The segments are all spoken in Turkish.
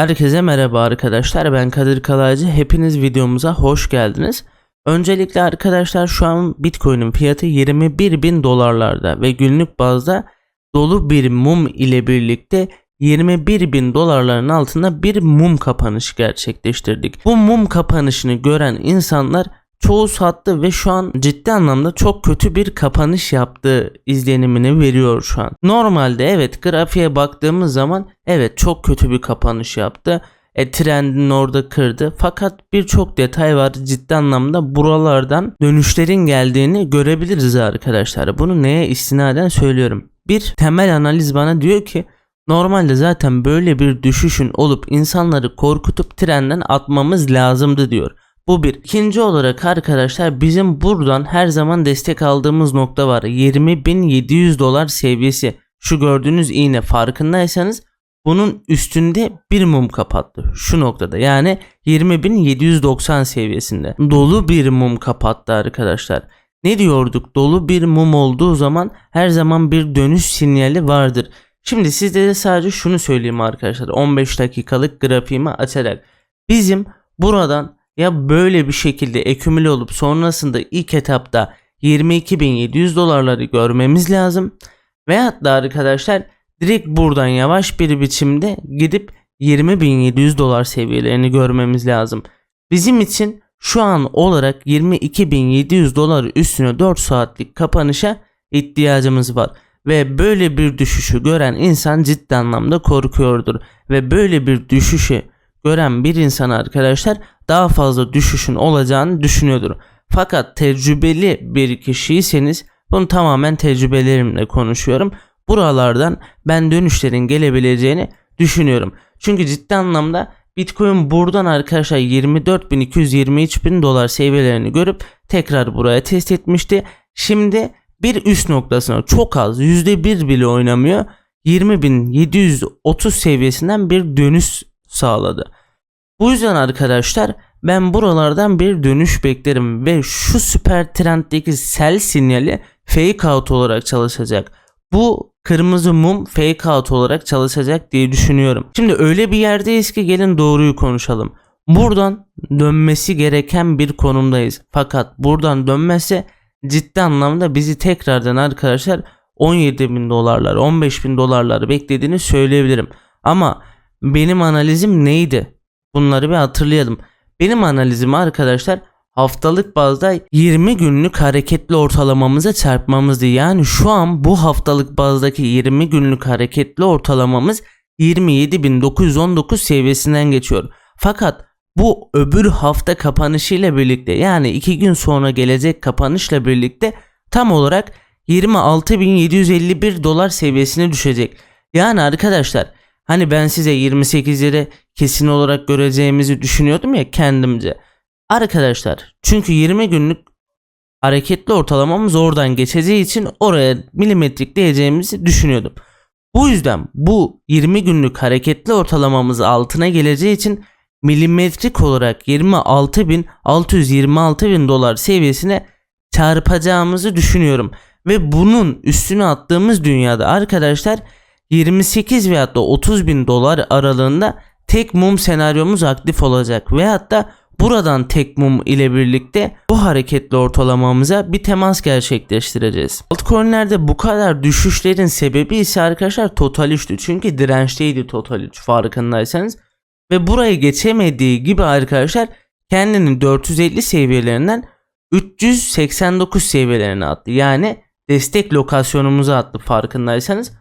Herkese merhaba arkadaşlar ben Kadir Kalaycı hepiniz videomuza hoş geldiniz. Öncelikle arkadaşlar şu an Bitcoin'in fiyatı 21 bin dolarlarda ve günlük bazda dolu bir mum ile birlikte 21 bin dolarların altında bir mum kapanışı gerçekleştirdik. Bu mum kapanışını gören insanlar çoğu sattı ve şu an ciddi anlamda çok kötü bir kapanış yaptığı izlenimini veriyor şu an. Normalde evet grafiğe baktığımız zaman evet çok kötü bir kapanış yaptı. E, trendin orada kırdı. Fakat birçok detay var ciddi anlamda buralardan dönüşlerin geldiğini görebiliriz arkadaşlar. Bunu neye istinaden söylüyorum. Bir temel analiz bana diyor ki Normalde zaten böyle bir düşüşün olup insanları korkutup trenden atmamız lazımdı diyor. Bu bir. İkinci olarak arkadaşlar bizim buradan her zaman destek aldığımız nokta var. 20.700 dolar seviyesi. Şu gördüğünüz iğne farkındaysanız bunun üstünde bir mum kapattı. Şu noktada yani 20.790 seviyesinde. Dolu bir mum kapattı arkadaşlar. Ne diyorduk? Dolu bir mum olduğu zaman her zaman bir dönüş sinyali vardır. Şimdi sizlere sadece şunu söyleyeyim arkadaşlar. 15 dakikalık grafiğimi açarak. Bizim buradan ya böyle bir şekilde ekümüle olup sonrasında ilk etapta 22.700 dolarları görmemiz lazım. Veyahut da arkadaşlar direkt buradan yavaş bir biçimde gidip 20.700 dolar seviyelerini görmemiz lazım. Bizim için şu an olarak 22.700 dolar üstüne 4 saatlik kapanışa ihtiyacımız var. Ve böyle bir düşüşü gören insan ciddi anlamda korkuyordur. Ve böyle bir düşüşü gören bir insan arkadaşlar daha fazla düşüşün olacağını düşünüyordur. Fakat tecrübeli bir kişiyseniz bunu tamamen tecrübelerimle konuşuyorum. Buralardan ben dönüşlerin gelebileceğini düşünüyorum. Çünkü ciddi anlamda Bitcoin buradan arkadaşlar 24.223 bin dolar seviyelerini görüp tekrar buraya test etmişti. Şimdi bir üst noktasına çok az %1 bile oynamıyor. 20.730 seviyesinden bir dönüş sağladı. Bu yüzden arkadaşlar ben buralardan bir dönüş beklerim ve şu süper trenddeki sell sinyali fake out olarak çalışacak. Bu kırmızı mum fake out olarak çalışacak diye düşünüyorum. Şimdi öyle bir yerdeyiz ki gelin doğruyu konuşalım. Buradan dönmesi gereken bir konumdayız. Fakat buradan dönmezse ciddi anlamda bizi tekrardan arkadaşlar 17 bin dolarlar 15 bin dolarları beklediğini söyleyebilirim. Ama benim analizim neydi? Bunları bir hatırlayalım. Benim analizim arkadaşlar haftalık bazda 20 günlük hareketli ortalamamıza çarpmamızdı. Yani şu an bu haftalık bazdaki 20 günlük hareketli ortalamamız 27.919 seviyesinden geçiyor. Fakat bu öbür hafta kapanışıyla birlikte yani 2 gün sonra gelecek kapanışla birlikte tam olarak 26.751 dolar seviyesine düşecek. Yani arkadaşlar hani ben size 28'leri kesin olarak göreceğimizi düşünüyordum ya kendimce. Arkadaşlar çünkü 20 günlük hareketli ortalamamız oradan geçeceği için oraya milimetrik diyeceğimizi düşünüyordum. Bu yüzden bu 20 günlük hareketli ortalamamız altına geleceği için milimetrik olarak 26.626 bin dolar seviyesine çarpacağımızı düşünüyorum. Ve bunun üstüne attığımız dünyada arkadaşlar 28 veyahut da 30 bin dolar aralığında tek mum senaryomuz aktif olacak. Veyahut da buradan tek mum ile birlikte bu hareketli ortalamamıza bir temas gerçekleştireceğiz. Altcoin'lerde bu kadar düşüşlerin sebebi ise arkadaşlar Total 3'tü. Çünkü dirençteydi Total 3 farkındaysanız. Ve burayı geçemediği gibi arkadaşlar kendini 450 seviyelerinden 389 seviyelerine attı. Yani destek lokasyonumuza attı farkındaysanız.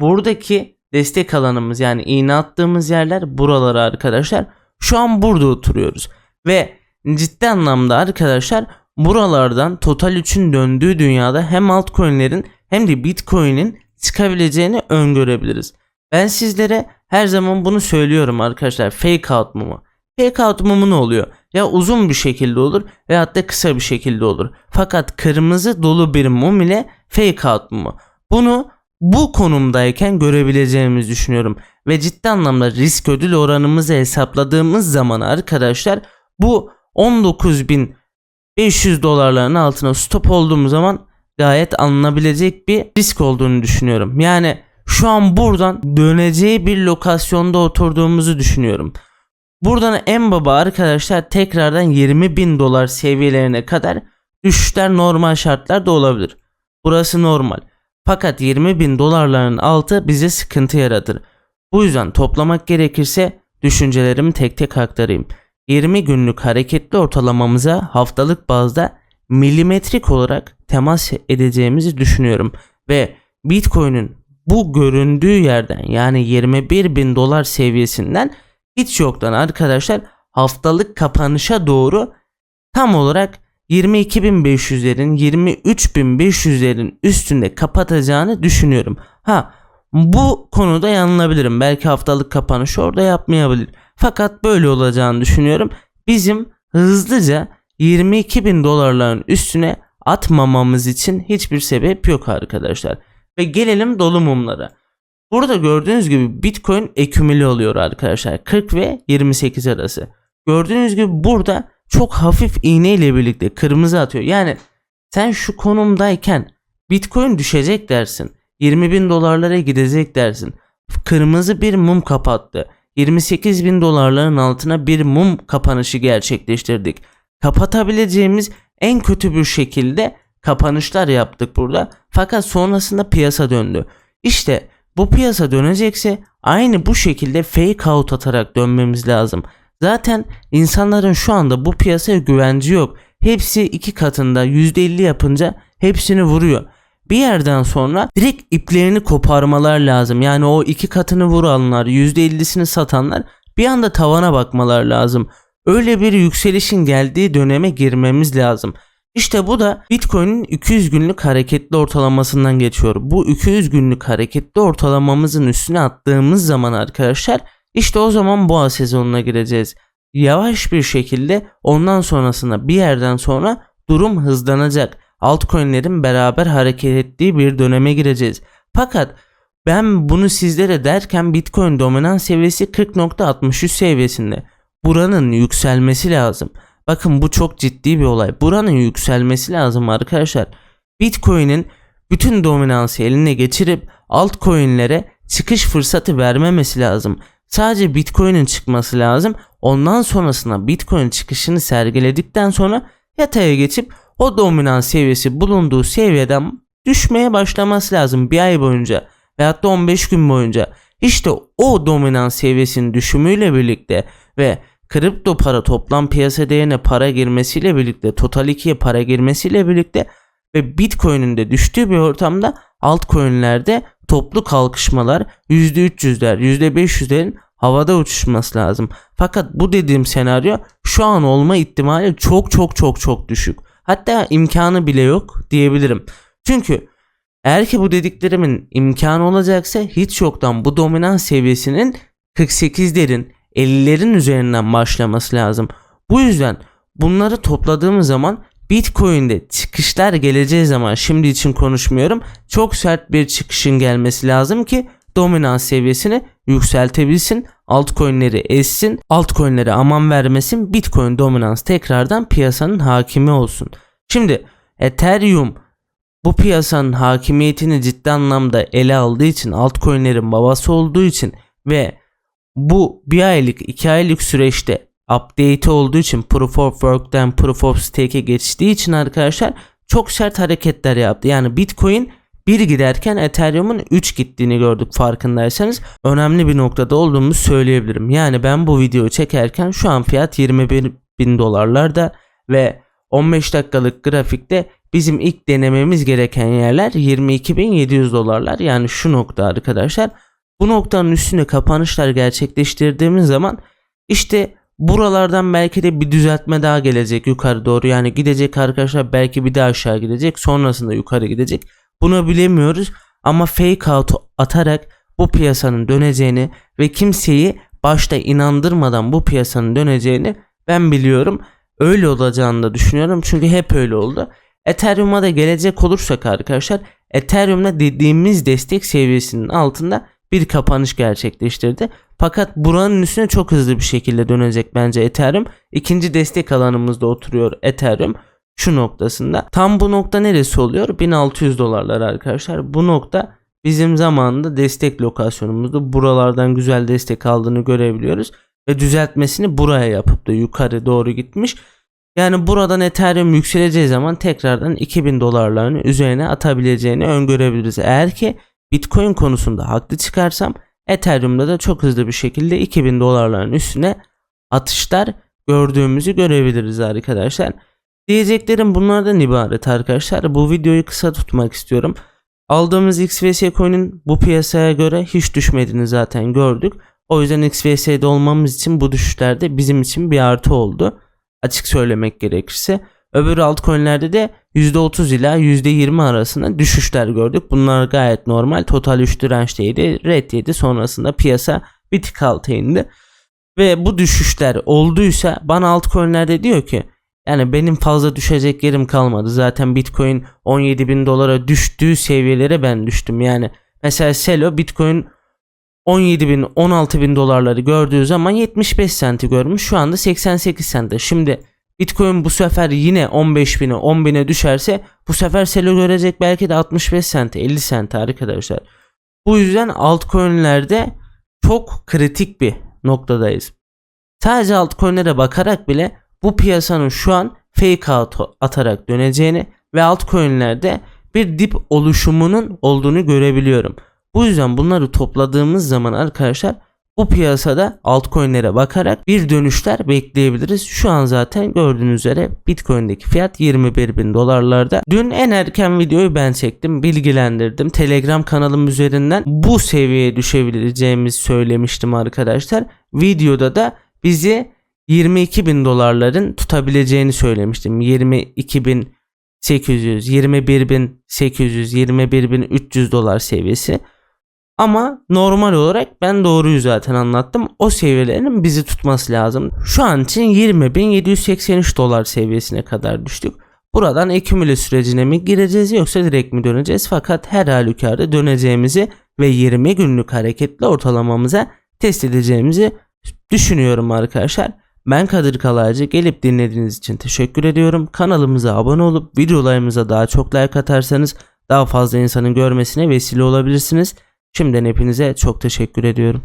Buradaki destek alanımız yani iğne attığımız yerler buraları arkadaşlar. Şu an burada oturuyoruz. Ve ciddi anlamda arkadaşlar buralardan Total 3'ün döndüğü dünyada hem altcoin'lerin hem de Bitcoin'in çıkabileceğini öngörebiliriz. Ben sizlere her zaman bunu söylüyorum arkadaşlar. Fake out mumu. Fake out mumu ne oluyor? Ya uzun bir şekilde olur veyahut da kısa bir şekilde olur. Fakat kırmızı dolu bir mum ile fake out mumu. Bunu bu konumdayken görebileceğimizi düşünüyorum. Ve ciddi anlamda risk ödül oranımızı hesapladığımız zaman arkadaşlar bu 19.500 dolarların altına stop olduğumuz zaman gayet alınabilecek bir risk olduğunu düşünüyorum. Yani şu an buradan döneceği bir lokasyonda oturduğumuzu düşünüyorum. Buradan en baba arkadaşlar tekrardan 20 bin dolar seviyelerine kadar düşüşler normal şartlarda olabilir. Burası normal. Fakat 20 bin dolarların altı bize sıkıntı yaratır. Bu yüzden toplamak gerekirse düşüncelerimi tek tek aktarayım. 20 günlük hareketli ortalamamıza haftalık bazda milimetrik olarak temas edeceğimizi düşünüyorum. Ve Bitcoin'in bu göründüğü yerden yani 21 bin dolar seviyesinden hiç yoktan arkadaşlar haftalık kapanışa doğru tam olarak 22.500'lerin 23.500'lerin üstünde kapatacağını düşünüyorum. Ha bu konuda yanılabilirim. Belki haftalık kapanış orada yapmayabilir. Fakat böyle olacağını düşünüyorum. Bizim hızlıca 22 bin dolarların üstüne atmamamız için hiçbir sebep yok arkadaşlar. Ve gelelim dolu mumlara. Burada gördüğünüz gibi Bitcoin ekümüle oluyor arkadaşlar. 40 ve 28 arası. Gördüğünüz gibi burada çok hafif iğne ile birlikte kırmızı atıyor. Yani sen şu konumdayken Bitcoin düşecek dersin. 20 bin dolarlara gidecek dersin. Kırmızı bir mum kapattı. 28 bin dolarların altına bir mum kapanışı gerçekleştirdik. Kapatabileceğimiz en kötü bir şekilde kapanışlar yaptık burada. Fakat sonrasında piyasa döndü. İşte bu piyasa dönecekse aynı bu şekilde fake out atarak dönmemiz lazım. Zaten insanların şu anda bu piyasaya güvenci yok. Hepsi iki katında %50 yapınca hepsini vuruyor. Bir yerden sonra direkt iplerini koparmalar lazım. Yani o iki katını vuranlar, %50'sini satanlar bir anda tavana bakmalar lazım. Öyle bir yükselişin geldiği döneme girmemiz lazım. İşte bu da Bitcoin'in 200 günlük hareketli ortalamasından geçiyor. Bu 200 günlük hareketli ortalamamızın üstüne attığımız zaman arkadaşlar işte o zaman boğa sezonuna gireceğiz. Yavaş bir şekilde ondan sonrasında bir yerden sonra durum hızlanacak. Altcoin'lerin beraber hareket ettiği bir döneme gireceğiz. Fakat ben bunu sizlere derken Bitcoin dominans seviyesi 40.63 seviyesinde. Buranın yükselmesi lazım. Bakın bu çok ciddi bir olay. Buranın yükselmesi lazım arkadaşlar. Bitcoin'in bütün dominansı eline geçirip altcoin'lere çıkış fırsatı vermemesi lazım. Sadece Bitcoin'in çıkması lazım. Ondan sonrasında Bitcoin çıkışını sergiledikten sonra yataya geçip o dominans seviyesi bulunduğu seviyeden düşmeye başlaması lazım bir ay boyunca veyahut da 15 gün boyunca. İşte o dominans seviyesinin düşümüyle birlikte ve kripto para toplam piyasa değerine para girmesiyle birlikte total 2'ye para girmesiyle birlikte ve Bitcoin'in de düştüğü bir ortamda altcoin'lerde toplu kalkışmalar %300'ler %500'lerin havada uçuşması lazım. Fakat bu dediğim senaryo şu an olma ihtimali çok çok çok çok düşük. Hatta imkanı bile yok diyebilirim. Çünkü eğer ki bu dediklerimin imkanı olacaksa hiç yoktan bu dominans seviyesinin 48'lerin 50'lerin üzerinden başlaması lazım. Bu yüzden bunları topladığımız zaman Bitcoin'de çıkışlar geleceği zaman şimdi için konuşmuyorum. Çok sert bir çıkışın gelmesi lazım ki dominans seviyesini yükseltebilsin. Altcoin'leri essin. Altcoin'lere aman vermesin. Bitcoin dominans tekrardan piyasanın hakimi olsun. Şimdi Ethereum bu piyasanın hakimiyetini ciddi anlamda ele aldığı için altcoin'lerin babası olduğu için ve bu bir aylık iki aylık süreçte update olduğu için Proof of Work'ten Proof of Stake'e geçtiği için arkadaşlar çok sert hareketler yaptı. Yani Bitcoin 1 giderken Ethereum'un 3 gittiğini gördük farkındaysanız. Önemli bir noktada olduğumuzu söyleyebilirim. Yani ben bu videoyu çekerken şu an fiyat 21 bin dolarlarda ve 15 dakikalık grafikte bizim ilk denememiz gereken yerler 22.700 dolarlar. Yani şu nokta arkadaşlar. Bu noktanın üstüne kapanışlar gerçekleştirdiğimiz zaman işte buralardan belki de bir düzeltme daha gelecek yukarı doğru. Yani gidecek arkadaşlar belki bir daha aşağı gidecek. Sonrasında yukarı gidecek. Bunu bilemiyoruz ama fake out atarak bu piyasanın döneceğini ve kimseyi başta inandırmadan bu piyasanın döneceğini ben biliyorum. Öyle olacağını da düşünüyorum çünkü hep öyle oldu. Ethereum'a da gelecek olursak arkadaşlar Ethereum'da dediğimiz destek seviyesinin altında bir kapanış gerçekleştirdi. Fakat buranın üstüne çok hızlı bir şekilde dönecek bence Ethereum. İkinci destek alanımızda oturuyor Ethereum şu noktasında. Tam bu nokta neresi oluyor? 1600 dolarlar arkadaşlar. Bu nokta bizim zamanında destek lokasyonumuzdu. Buralardan güzel destek aldığını görebiliyoruz. Ve düzeltmesini buraya yapıp da yukarı doğru gitmiş. Yani buradan Ethereum yükseleceği zaman tekrardan 2000 dolarlarını üzerine atabileceğini öngörebiliriz. Eğer ki Bitcoin konusunda haklı çıkarsam Ethereum'da da çok hızlı bir şekilde 2000 dolarların üstüne atışlar gördüğümüzü görebiliriz arkadaşlar. Diyeceklerim bunlardan ibaret arkadaşlar. Bu videoyu kısa tutmak istiyorum. Aldığımız XVS coin'in bu piyasaya göre hiç düşmediğini zaten gördük. O yüzden XVS'de olmamız için bu düşüşlerde bizim için bir artı oldu. Açık söylemek gerekirse. Öbür altcoin'lerde de %30 ila %20 arasında düşüşler gördük. Bunlar gayet normal. Total 3 dirençteydi. Red yedi. Sonrasında piyasa bir tık alta indi. Ve bu düşüşler olduysa bana altcoin'lerde diyor ki yani benim fazla düşecek yerim kalmadı. Zaten Bitcoin 17 bin dolara düştüğü seviyelere ben düştüm. Yani mesela Selo Bitcoin 17 bin 16 bin dolarları gördüğü zaman 75 senti görmüş. Şu anda 88 sente. Şimdi Bitcoin bu sefer yine 15 bine 10 bine düşerse bu sefer Selo görecek belki de 65 sente 50 sente arkadaşlar. Bu yüzden altcoin'lerde çok kritik bir noktadayız. Sadece altcoin'lere bakarak bile bu piyasanın şu an fake out atarak döneceğini ve altcoin'lerde bir dip oluşumunun olduğunu görebiliyorum. Bu yüzden bunları topladığımız zaman arkadaşlar bu piyasada altcoin'lere bakarak bir dönüşler bekleyebiliriz. Şu an zaten gördüğünüz üzere Bitcoin'deki fiyat 21 bin dolarlarda. Dün en erken videoyu ben çektim, bilgilendirdim. Telegram kanalım üzerinden bu seviyeye düşebileceğimizi söylemiştim arkadaşlar. Videoda da bizi 22 bin dolarların tutabileceğini söylemiştim. 22 bin 800, 21 bin 800, 21 bin 300 dolar seviyesi. Ama normal olarak ben doğruyu zaten anlattım. O seviyelerin bizi tutması lazım. Şu an için 20.783 dolar seviyesine kadar düştük. Buradan ekümüle sürecine mi gireceğiz yoksa direkt mi döneceğiz? Fakat her halükarda döneceğimizi ve 20 günlük hareketli ortalamamıza test edeceğimizi düşünüyorum arkadaşlar. Ben Kadir Kalaycı gelip dinlediğiniz için teşekkür ediyorum. Kanalımıza abone olup videolarımıza daha çok like atarsanız daha fazla insanın görmesine vesile olabilirsiniz. Şimdiden hepinize çok teşekkür ediyorum.